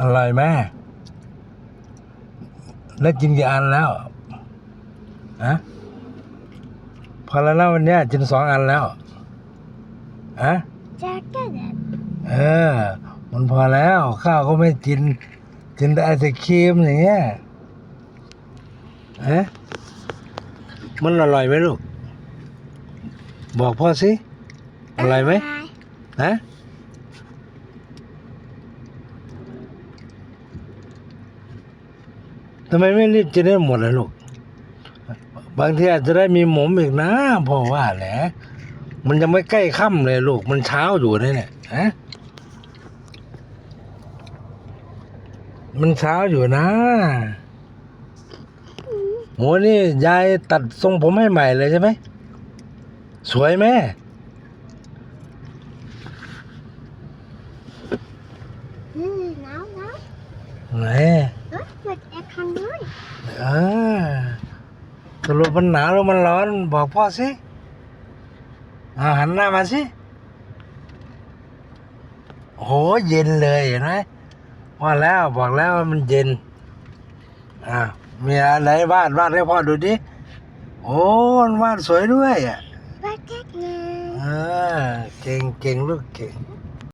อร่อยไหมแล้วกินกี่อันแล้วอะพอแล้วนะวันนี้กินสองอันแล้วอะเออ มันพอแล้วข้าวก็ไม่กิน กินแต่ไอศครีมอย่างเงี้ยฮะมันอร่อยไหมลูก บอกพ่อสิ อร่อยไหมฮะ ทำไมไม่รีบจะได้หมดเลยลูก บางทีอาจจะได้มีหมมอีกนะพ่อว่าแหละมันยังไม่ใกล้ค่ำเลยลูก มันเช้าอยู่นะเนี่ยฮะมันเช้าอยู่นะโหนี่ยายตัดทรงผมให้ใหม่เลยใช่ไหม สวยไหม Mm, no, no. ไหน Look, look, I can do it. เออสรุปมันหนาวหรือมันร้อนบอกพ่อสิอาหันหน้ามาสิโหเย็นเลยเห็นไหมว่าแล้วบอกแล้วว่ามันเย็น อ่ามีอะไรวาดวาดให้พ่อดูดิโอ้มันวาดสวยด้วยอะ Look at me. เออเก่งเก่งลูกเก่ง Look